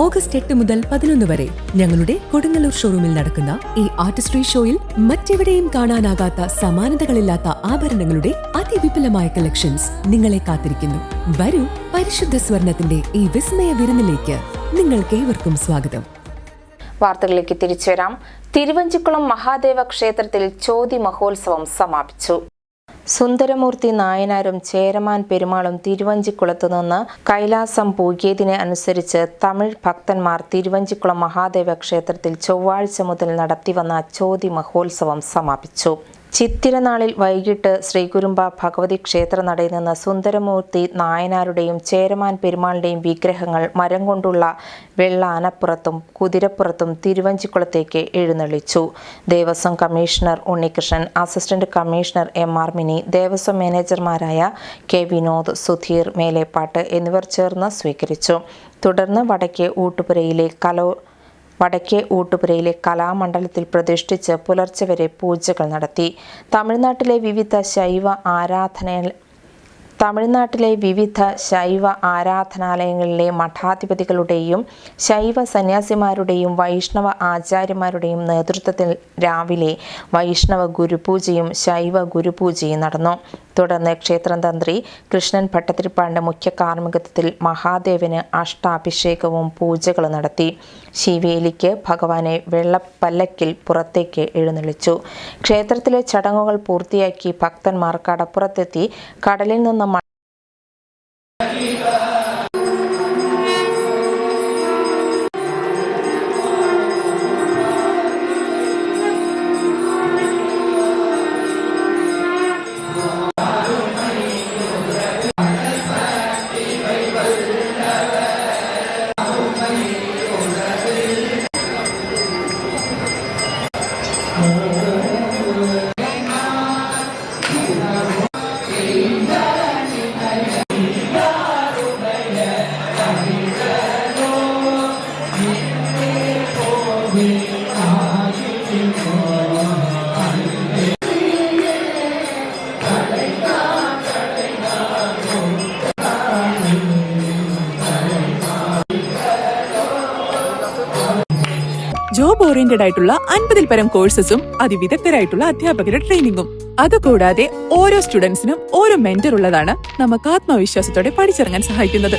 August എട്ട് മുതൽ പതിനൊന്ന് വരെ ഞങ്ങളുടെ കൊടുങ്ങല്ലൂർ ഷോറൂമിൽ നടക്കുന്ന ഈ ആർട്ടിസ്ട്രി ഷോയിൽ മറ്റെവിടെയും കാണാനാകാത്ത സമാനതകളില്ലാത്ത ആഭരണങ്ങളുടെ അതിവിപുലമായ കളക്ഷൻസ് നിങ്ങളെ കാത്തിരിക്കുന്നു. വരൂ പരിശുദ്ധ സ്വർണത്തിന്റെ ഈ വിസ്മയ വിരുന്നിലേക്ക് നിങ്ങൾക്ക് ഏവർക്കും സ്വാഗതം. വാർത്തകളിലേക്ക് തിരിച്ചു വരാം തിരുവഞ്ചിക്കുളം മഹാദേവ ക്ഷേത്രത്തിൽ ചോതി മഹോത്സവം സമാപിച്ചു. സുന്ദരമൂർത്തി നായനാരും ചേരമാൻ പെരുമാളും തിരുവഞ്ചിക്കുളത്തു നിന്ന് കൈലാസം പൂകിയതിനെ അനുസരിച്ച് തമിഴ് ഭക്തന്മാർ തിരുവഞ്ചിക്കുളം മഹാദേവ ക്ഷേത്രത്തിൽ ചൊവ്വാഴ്ച മുതൽ നടത്തിവന്ന ചോതി മഹോത്സവം സമാപിച്ചു. ചിത്തിരനാളിൽ വൈകിട്ട് ശ്രീകുരുമ്പ ഭഗവതി ക്ഷേത്ര നടയിൽ നിന്ന് സുന്ദരമൂർത്തി നായനാരുടെയും ചേരമാൻ പെരുമാളുടെയും വിഗ്രഹങ്ങൾ മരം കൊണ്ടുള്ള വെള്ള ആനപ്പുറത്തും കുതിരപ്പുറത്തും തിരുവഞ്ചിക്കുളത്തേക്ക് എഴുന്നള്ളിച്ചു. Devaswom commissioner Unnikrishnan assistant commissioner M R Mini Devaswom മാനേജർമാരായ K Vinod Sudheer Melepat എന്നിവർ ചേർന്ന് സ്വീകരിച്ചു. തുടർന്ന് വടക്കേ ഊട്ടുപുരയിലെ കലോ വടക്കേ ഊട്ടുപുരയിലെ കലാമണ്ഡലത്തിൽ പ്രതിഷ്ഠിച്ച് പുലർച്ചെ വരെ പൂജകൾ നടത്തി. തമിഴ്നാട്ടിലെ വിവിധ ശൈവ ആരാധന തമിഴ്നാട്ടിലെ വിവിധ ശൈവ ആരാധനാലയങ്ങളിലെ മഠാധിപതികളുടെയും ശൈവ സന്യാസിമാരുടെയും വൈഷ്ണവ ആചാര്യന്മാരുടെയും നേതൃത്വത്തിൽ രാവിലെ വൈഷ്ണവ ഗുരുപൂജയും ശൈവ ഗുരുപൂജയും നടന്നു. തുടർന്ന് ക്ഷേത്രം തന്ത്രി കൃഷ്ണൻ ഭട്ടതിരിപ്പാടിന്റെ മുഖ്യ കാർമ്മികത്വത്തിൽ മഹാദേവന് അഷ്ടാഭിഷേകവും പൂജകളും നടത്തി. ശിവേലിക്ക് ഭഗവാനെ വെള്ളപ്പല്ലക്കിൽ പുറത്തേക്ക് എഴുന്നള്ളിച്ചു. ക്ഷേത്രത്തിലെ ചടങ്ങുകൾ പൂർത്തിയാക്കി ഭക്തന്മാർ കടപ്പുറത്തെത്തി കടലിൽ നിന്ന് ജോബ് ഓറിയന്റഡ് ആയിട്ടുള്ള അൻപതിൽ പരം കോഴ്സസും അതിവിദഗ്ധരായിട്ടുള്ള അധ്യാപകരുടെ ട്രെയിനിങ്ങും. അതുകൂടാതെ ഓരോ സ്റ്റുഡൻസിനും ഓരോ മെന്റർ ഉള്ളതാണ് നമുക്ക് ആത്മവിശ്വാസത്തോടെ പഠിച്ചിറങ്ങാൻ സഹായിക്കുന്നത്.